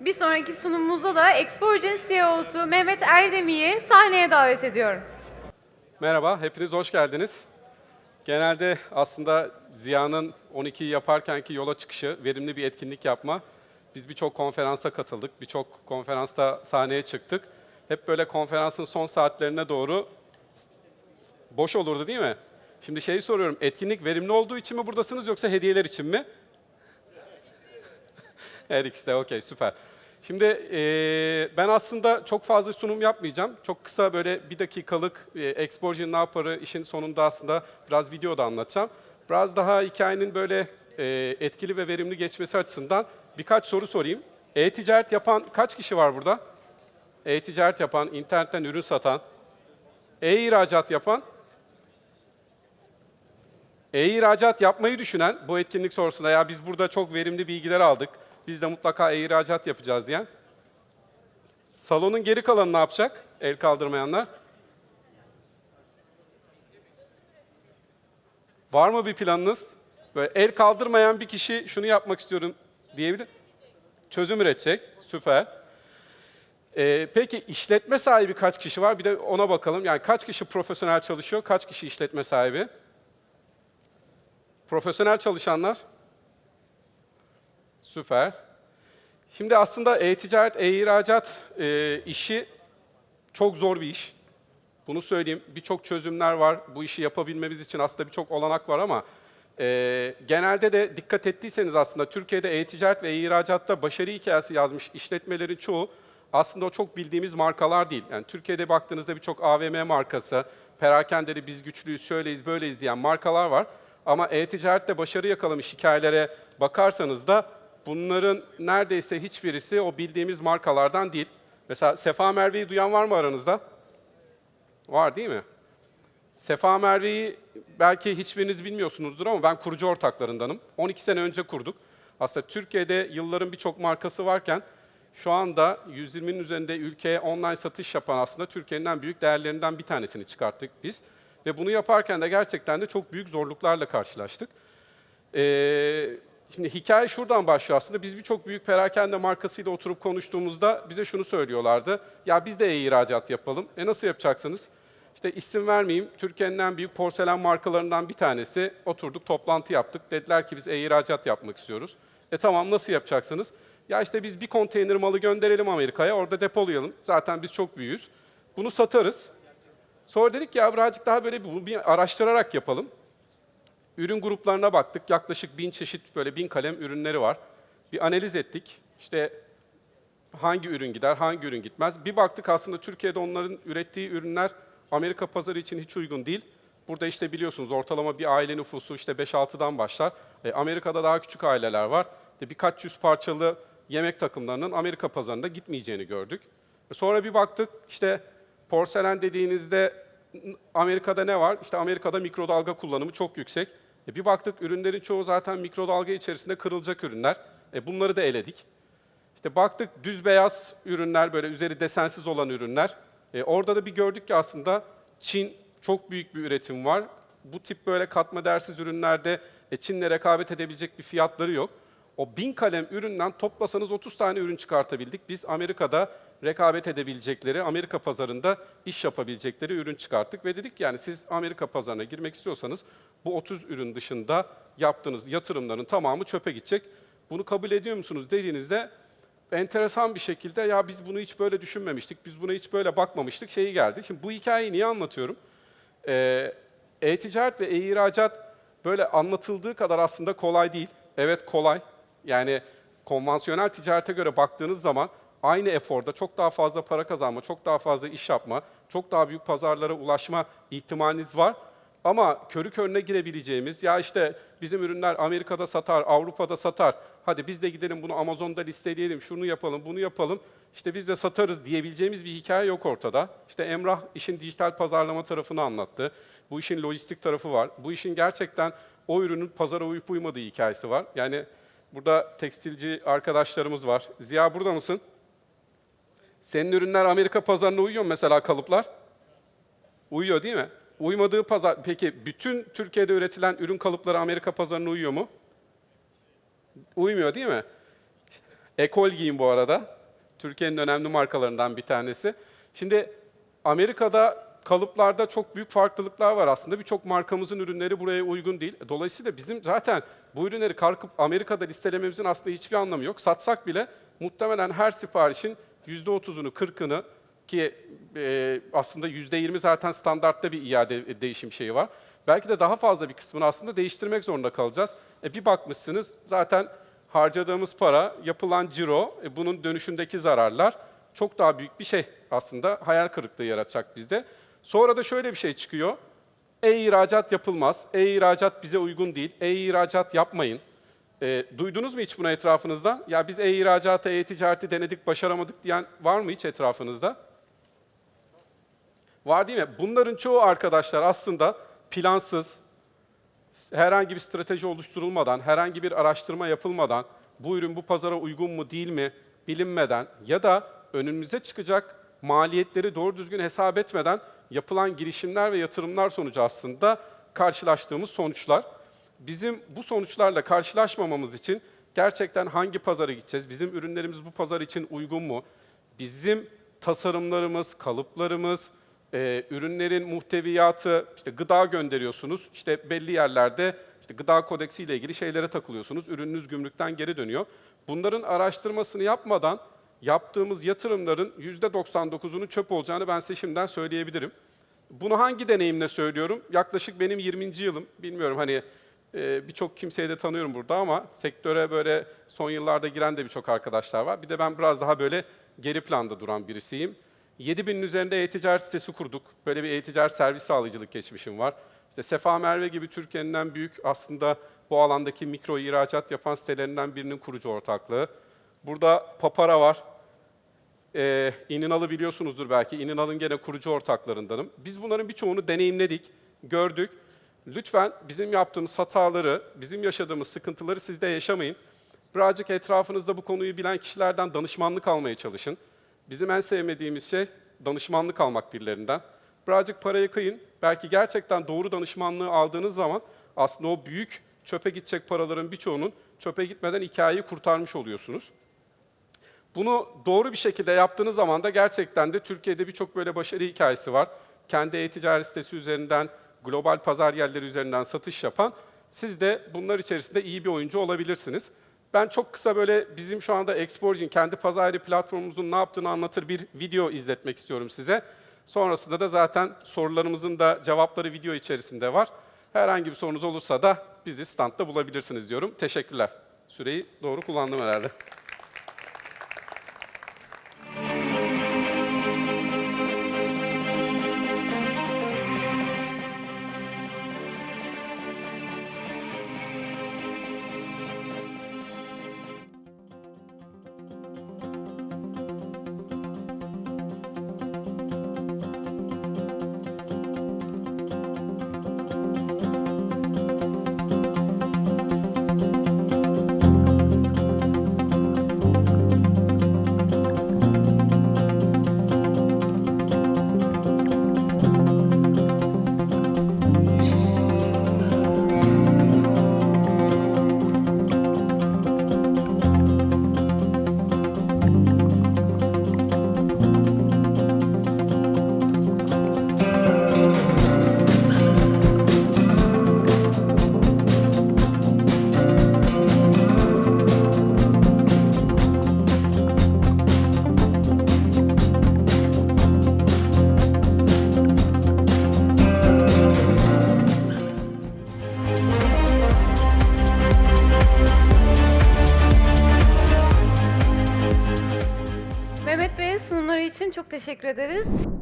Bir sonraki sunumumuzda da Exporgen CEO'su Mehmet Erdemik'i sahneye davet ediyorum. Merhaba, hepiniz hoş geldiniz. Genelde aslında Ziya'nın 12'yi yaparkenki yola çıkışı, verimli bir etkinlik yapma. Biz birçok konferansa katıldık, birçok konferansta sahneye çıktık. Hep böyle konferansın son saatlerine doğru boş olurdu değil mi? Şimdi şeyi soruyorum, etkinlik verimli olduğu için mi buradasınız yoksa hediyeler için mi? Her ikisi de okey süper. Şimdi eee, ben aslında çok fazla sunum yapmayacağım. Çok kısa böyle bir dakikalık e, Exportion ne yaparı işin sonunda aslında biraz videoda anlatacağım. Biraz daha hikayenin böyle e, etkili ve verimli geçmesi açısından birkaç soru sorayım. E-ticaret yapan kaç kişi var burada? E-ticaret yapan, internetten ürün satan, e-ihracat yapan, e-ihracat yapmayı düşünen bu etkinlik sonrasında ya biz burada çok verimli bilgiler aldık. Biz de mutlaka e-ihracat yapacağız diyen. Salonun geri kalanı ne yapacak? El kaldırmayanlar. Var mı bir planınız? Böyle el kaldırmayan bir kişi şunu yapmak istiyorum diyebilir. Çözüm üretecek. Süper. Ee, peki işletme sahibi kaç kişi var? Bir de ona bakalım. Yani kaç kişi profesyonel çalışıyor, kaç kişi işletme sahibi? Profesyonel çalışanlar? Süper. Şimdi aslında e-ticaret, e-ihracat e, işi çok zor bir iş. Bunu söyleyeyim. Birçok çözümler var. Bu işi yapabilmemiz için aslında birçok olanak var ama e, genelde de dikkat ettiyseniz aslında Türkiye'de e-ticaret ve e-ihracatta başarı hikayesi yazmış işletmelerin çoğu aslında o çok bildiğimiz markalar değil. Yani Türkiye'de baktığınızda birçok AVM markası, perakendeli biz güçlüyüz, şöyleyiz, böyleyiz diyen markalar var. Ama e-ticarette başarı yakalamış hikayelere bakarsanız da bunların neredeyse hiçbirisi o bildiğimiz markalardan değil. Mesela Sefa Merve'yi duyan var mı aranızda? Var değil mi? Sefa Merve'yi belki hiçbiriniz bilmiyorsunuzdur ama ben kurucu ortaklarındanım. 12 sene önce kurduk. Aslında Türkiye'de yılların birçok markası varken şu anda 120'nin üzerinde ülkeye online satış yapan aslında Türkiye'nin en büyük değerlerinden bir tanesini çıkarttık biz. Ve bunu yaparken de gerçekten de çok büyük zorluklarla karşılaştık. Ee, şimdi hikaye şuradan başlıyor aslında. Biz birçok büyük perakende markasıyla oturup konuştuğumuzda bize şunu söylüyorlardı. Ya biz de e-ihracat yapalım. E nasıl yapacaksınız? İşte isim vermeyeyim, Türkiye'nin en büyük porselen markalarından bir tanesi. Oturduk, toplantı yaptık. Dediler ki biz e-ihracat yapmak istiyoruz. E tamam nasıl yapacaksınız? Ya işte biz bir konteyner malı gönderelim Amerika'ya, orada depolayalım. Zaten biz çok büyüğüz. Bunu satarız. Sonra dedik ya birazcık daha böyle bir araştırarak yapalım. Ürün gruplarına baktık. Yaklaşık bin çeşit böyle bin kalem ürünleri var. Bir analiz ettik. İşte hangi ürün gider, hangi ürün gitmez. Bir baktık aslında Türkiye'de onların ürettiği ürünler Amerika pazarı için hiç uygun değil. Burada işte biliyorsunuz ortalama bir aile nüfusu işte 5-6'dan başlar. E, Amerika'da daha küçük aileler var. E, birkaç yüz parçalı yemek takımlarının Amerika pazarında gitmeyeceğini gördük. E, sonra bir baktık işte porselen dediğinizde Amerika'da ne var? İşte Amerika'da mikrodalga kullanımı çok yüksek. E, bir baktık ürünlerin çoğu zaten mikrodalga içerisinde kırılacak ürünler. E, bunları da eledik. İşte baktık düz beyaz ürünler, böyle üzeri desensiz olan ürünler. E, orada da bir gördük ki aslında Çin çok büyük bir üretim var. Bu tip böyle katma değersiz ürünlerde e, Çin'le rekabet edebilecek bir fiyatları yok. O bin kalem üründen toplasanız 30 tane ürün çıkartabildik. Biz Amerika'da rekabet edebilecekleri, Amerika pazarında iş yapabilecekleri ürün çıkarttık. Ve dedik yani siz Amerika pazarına girmek istiyorsanız bu 30 ürün dışında yaptığınız yatırımların tamamı çöpe gidecek. Bunu kabul ediyor musunuz dediğinizde enteresan bir şekilde ya biz bunu hiç böyle düşünmemiştik, biz buna hiç böyle bakmamıştık şeyi geldi. Şimdi bu hikayeyi niye anlatıyorum? Ee, E-ticaret ve e-ihracat böyle anlatıldığı kadar aslında kolay değil. Evet kolay. Yani konvansiyonel ticarete göre baktığınız zaman aynı eforda çok daha fazla para kazanma, çok daha fazla iş yapma, çok daha büyük pazarlara ulaşma ihtimaliniz var. Ama körü körüne girebileceğimiz, ya işte bizim ürünler Amerika'da satar, Avrupa'da satar, hadi biz de gidelim bunu Amazon'da listeleyelim, şunu yapalım, bunu yapalım, işte biz de satarız diyebileceğimiz bir hikaye yok ortada. İşte Emrah işin dijital pazarlama tarafını anlattı. Bu işin lojistik tarafı var. Bu işin gerçekten o ürünün pazara uyup uymadığı hikayesi var. Yani burada tekstilci arkadaşlarımız var. Ziya burada mısın? Senin ürünler Amerika pazarına uyuyor mu mesela kalıplar? Uyuyor değil mi? Uymadığı pazar, peki bütün Türkiye'de üretilen ürün kalıpları Amerika pazarına uyuyor mu? Uymuyor değil mi? Ekol giyim bu arada. Türkiye'nin önemli markalarından bir tanesi. Şimdi Amerika'da kalıplarda çok büyük farklılıklar var aslında. Birçok markamızın ürünleri buraya uygun değil. Dolayısıyla bizim zaten bu ürünleri kalkıp Amerika'da listelememizin aslında hiçbir anlamı yok. Satsak bile muhtemelen her siparişin %30'unu, 40'ını ki e, aslında %20 zaten standartta bir iade değişim şeyi var. Belki de daha fazla bir kısmını aslında değiştirmek zorunda kalacağız. E, bir bakmışsınız zaten harcadığımız para, yapılan ciro, e, bunun dönüşündeki zararlar çok daha büyük bir şey aslında hayal kırıklığı yaratacak bizde. Sonra da şöyle bir şey çıkıyor. E-ihracat yapılmaz, e-ihracat bize uygun değil, e-ihracat yapmayın. E, duydunuz mu hiç bunu etrafınızda? Ya biz e-ihracatı, e-ticareti denedik, başaramadık diyen var mı hiç etrafınızda? Var değil mi? Bunların çoğu arkadaşlar aslında plansız, herhangi bir strateji oluşturulmadan, herhangi bir araştırma yapılmadan, bu ürün bu pazara uygun mu değil mi bilinmeden ya da önümüze çıkacak maliyetleri doğru düzgün hesap etmeden yapılan girişimler ve yatırımlar sonucu aslında karşılaştığımız sonuçlar. Bizim bu sonuçlarla karşılaşmamamız için gerçekten hangi pazara gideceğiz? Bizim ürünlerimiz bu pazar için uygun mu? Bizim tasarımlarımız, kalıplarımız, e, ürünlerin muhteviyatı, işte gıda gönderiyorsunuz, işte belli yerlerde işte gıda kodeksi ile ilgili şeylere takılıyorsunuz, ürününüz gümrükten geri dönüyor. Bunların araştırmasını yapmadan yaptığımız yatırımların %99'unun çöp olacağını ben size şimdiden söyleyebilirim. Bunu hangi deneyimle söylüyorum? Yaklaşık benim 20. yılım, bilmiyorum hani e, birçok kimseyi de tanıyorum burada ama sektöre böyle son yıllarda giren de birçok arkadaşlar var. Bir de ben biraz daha böyle geri planda duran birisiyim. 7000'in üzerinde e-ticaret sitesi kurduk. Böyle bir e-ticaret servis sağlayıcılık geçmişim var. İşte Sefa Merve gibi Türkiye'nin en büyük aslında bu alandaki mikro ihracat yapan sitelerinden birinin kurucu ortaklığı. Burada Papara var. Ee, İninalı biliyorsunuzdur belki. İninal'ın gene kurucu ortaklarındanım. Biz bunların birçoğunu deneyimledik, gördük. Lütfen bizim yaptığımız hataları, bizim yaşadığımız sıkıntıları siz de yaşamayın. Birazcık etrafınızda bu konuyu bilen kişilerden danışmanlık almaya çalışın. Bizim en sevmediğimiz şey danışmanlık almak birilerinden. Birazcık parayı kıyın. Belki gerçekten doğru danışmanlığı aldığınız zaman aslında o büyük çöpe gidecek paraların birçoğunun çöpe gitmeden hikayeyi kurtarmış oluyorsunuz. Bunu doğru bir şekilde yaptığınız zaman da gerçekten de Türkiye'de birçok böyle başarı hikayesi var. Kendi e-ticaret sitesi üzerinden, global pazar yerleri üzerinden satış yapan, siz de bunlar içerisinde iyi bir oyuncu olabilirsiniz. Ben çok kısa böyle bizim şu anda Exporgin kendi pazar yeri platformumuzun ne yaptığını anlatır bir video izletmek istiyorum size. Sonrasında da zaten sorularımızın da cevapları video içerisinde var. Herhangi bir sorunuz olursa da bizi standta bulabilirsiniz diyorum. Teşekkürler. Süreyi doğru kullandım herhalde. Teşekkür ederiz.